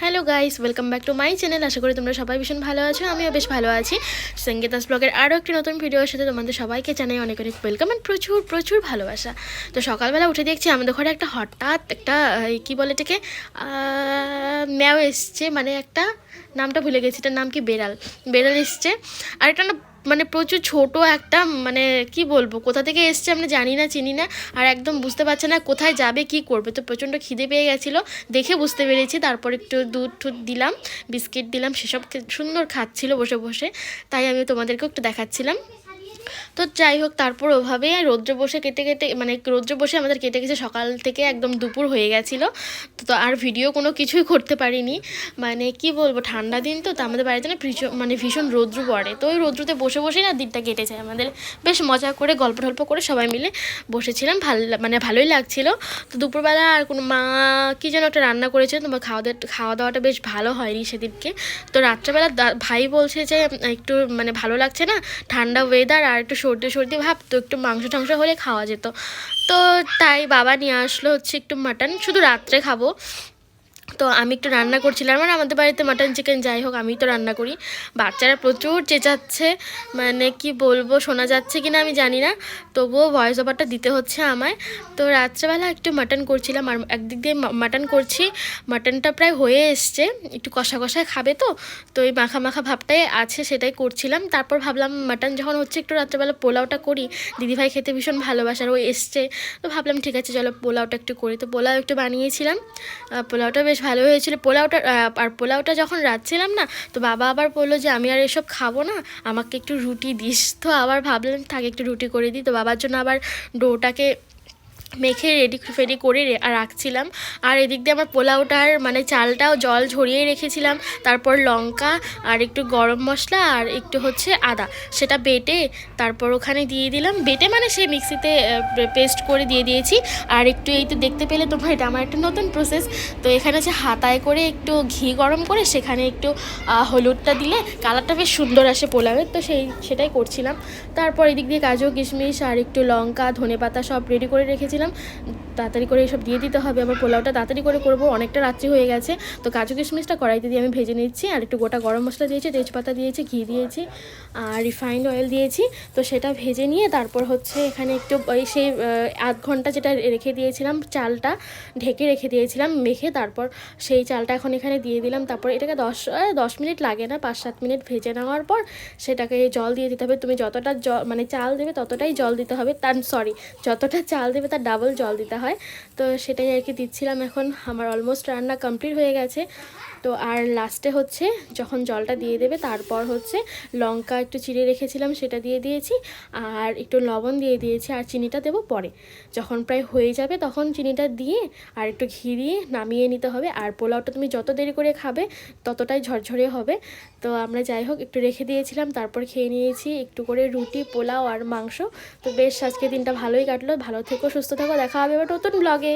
Hello guys, welcome back to my channel. আশা করি তোমরা সবাই ভীষণ ভালো আছো, আমিও বেশ ভালো আছি। সঙ্গীতাস ব্লগের আরও একটি নতুন ভিডিওর সাথে তোমাদের সবাইকে জানাই অনেক অনেক ওয়েলকাম অ্যান্ড প্রচুর প্রচুর ভালোবাসা। তো সকালবেলা উঠে দেখছি আমাদের ঘরে একটা হঠাৎ একটা কি বলে এটাকে ম্যাও এসছে মানে একটা নামটা ভুলে গেছি, এটার নাম কি বেড়াল। বেড়াল এসছে। আর এটা না মানে প্রচুর ছোট একটা মানে কি বলব, কোথা থেকে এসছে আমরা জানি না, চিনি না, আর একদম বুঝতে পারছে না কোথায় যাবে, কি করবে। তো প্রচণ্ড খিদে পেয়ে গেছিল, দেখে বুঝতে পেরেছি, তারপর একটু দুধ টুধ দিলাম, বিস্কিট দিলাম, সেসব সুন্দর খাচ্ছিল বসে বসে, তাই আমি তোমাদেরকেও একটু দেখাচ্ছিলাম। তো যাই হোক, তারপর ওভাবে রৌদ্র বসে কেটে কেটে মানে রৌদ্র বসে আমাদের কেটে গেছে, সকাল থেকে একদম দুপুর হয়ে গেছিল। তো আর ভিডিও কোনো কিছুই করতে পারিনি। মানে কি বলব, ঠান্ডা দিন তো তো আমাদের বাড়িতে না ভীষণ মানে ভীষণ রৌদ্র পড়ে। তো ওই রৌদ্রতে বসে বসেই না দিনটা কেটে যায়। আমাদের বেশ মজা করে, গল্প টল্প করে সবাই মিলে বসেছিলাম। ভালো মানে ভালোই লাগছিল। তো দুপুরবেলা আর কোনো মা কী যেন একটা রান্না করেছে তোমার খাওয়া দাওয়া খাওয়া দাওয়াটা বেশ ভালো হয়নি সেদিনকে। তো রাত্রেবেলা ভাই বলছে যে, একটু মানে ভালো লাগছে না, ঠান্ডা ওয়েদার আর একটু সর্দি সর্দি ভাবতো একটু মাংস টাংস হলে খাওয়া যেত। তো তাই বাবা নিয়ে আসলো হচ্ছে একটু মাটন। শুধু রাত্রে খাব। তো আমি একটু রান্না করছিলাম, আর আমাদের বাড়িতে মাটন চিকেন যাই হোক আমি তো রান্না করি। বাচ্চারা প্রচুর চেঁচাচ্ছে মানে কি বলব, শোনা যাচ্ছে কি না আমি জানি না, তবুও ভয়েস ওভারটা দিতে হচ্ছে আমায়। তো রাত্রেবেলা একটু মাটন করছিলাম, আর একদিক দিয়ে মাটন করছি মাটনটা প্রায় হয়ে এসছে, একটু কষা কষায় খাবে তো তো এই মাখা মাখা ভাবটাই আছে, সেটাই করছিলাম। তারপর ভাবলাম মাটন যখন হচ্ছে একটু রাত্রেবেলা পোলাওটা করি, দিদিভাই খেতে ভীষণ ভালোবাসার ও এসছে, তো ভাবলাম ঠিক আছে, চলো পোলাওটা একটু করি। তো পোলাও একটু বানিয়েছিলাম পোলাওটা বেশ ভালো হয়েছিল। পোলাওটা আর পোলাওটা যখন রাঁধছিলাম না, তো বাবা আবার বলল যে, আমি আর এসব খাব না, আমাকে একটু রুটি দিস। তো আবার ভাবলাম, থাকে, একটু রুটি করে দিই। তো বাবার জন্য আবার ডোটাকে মেখে রেডি ফেডি করে রাখছিলাম। আর এদিক দিয়ে আমার পোলাওটার মানে চালটাও জল ঝরিয়ে রেখেছিলাম। তারপর লঙ্কা আর একটু গরম মশলা আর একটু হচ্ছে আদা। সেটা বেটে তারপর ওখানে দিয়ে দিলাম। বেটে মানে সে মিক্সিতে পেস্ট করে দিয়ে দিয়েছি। আর একটু এই তো দেখতে পেলে তোমরা, এটা আমার একটা নতুন প্রসেস তো এখানে হচ্ছে হাতায় করে একটু ঘি গরম করে সেখানে একটু হলুদটা দিলে কালারটা বেশ সুন্দর আসে পোলাওয়ের। তো সেই, সেটাই করছিলাম। তারপর এদিক দিয়ে কাজু, কিশমিশ আর একটু লঙ্কা ধনে পাতা সব রেডি করে রেখেছিলাম তাড়াতাড়ি করে এসব দিয়ে দিতে হবে। আবার পোলাওটা তাড়াতাড়ি করে করব। অনেকটা রাত্রি হয়ে গেছে। তো কাজু কিশমিশটা কড়াইতে দিয়ে আমি ভেজে নিচ্ছি। আর একটু গোটা গরম মশলা দিয়েছি, তেজপাতা দিয়েছি, ঘি দিয়েছি, আর রিফাইন্ড অয়েল দিয়েছি। তো সেটা ভেজে নিয়ে তারপর হচ্ছে এখানে একটু ওই সেই আধ ঘণ্টা যেটা রেখে দিয়েছিলাম চালটা, ঢেকে রেখে দিয়েছিলাম, মেখে তারপর সেই চালটা এখন এখানে দিয়ে দিলাম। তারপর এটাকে দশ দশ মিনিট লাগে না, পাঁচ সাত মিনিট ভেজে নেওয়ার পর সেটাকে জল দিয়ে দিতে হবে। তুমি যতটা জল মানে চাল দেবে ততটাই জল দিতে হবে। তার সরি যতটা চাল দেবে তার ডাবল জল দিতে হয়। তো সেটাই আর কি দিচ্ছিলাম এখন। আমার অলমোস্ট রান্না কমপ্লিট হয়ে গেছে। তো আর লাস্টে হচ্ছে যখন জলটা দিয়ে দেবে তারপর হচ্ছে লঙ্কা একটু চিড়ে রেখেছিলাম সেটা দিয়ে দিয়েছি আর একটু লবণ দিয়ে দিয়েছি আর চিনিটা দেবো পরে। যখন প্রায় হয়ে যাবে তখন চিনিটা দিয়ে আর একটু ঘি দিয়ে নামিয়ে নিতে হবে আর পোলাওটা তুমি যত দেরি করে খাবে ততটাই ঝরঝরে হবে। তো আমরা যাই হোক একটু রেখে দিয়েছিলাম, তারপর খেয়ে নিয়েছি একটু করে রুটি, পোলাও আর মাংস। তো বেশ আজকে দিনটা ভালোই কাটলো। ভালো থেকো, সুস্থ থাকো। দেখা হবে এবার নতুন ব্লগে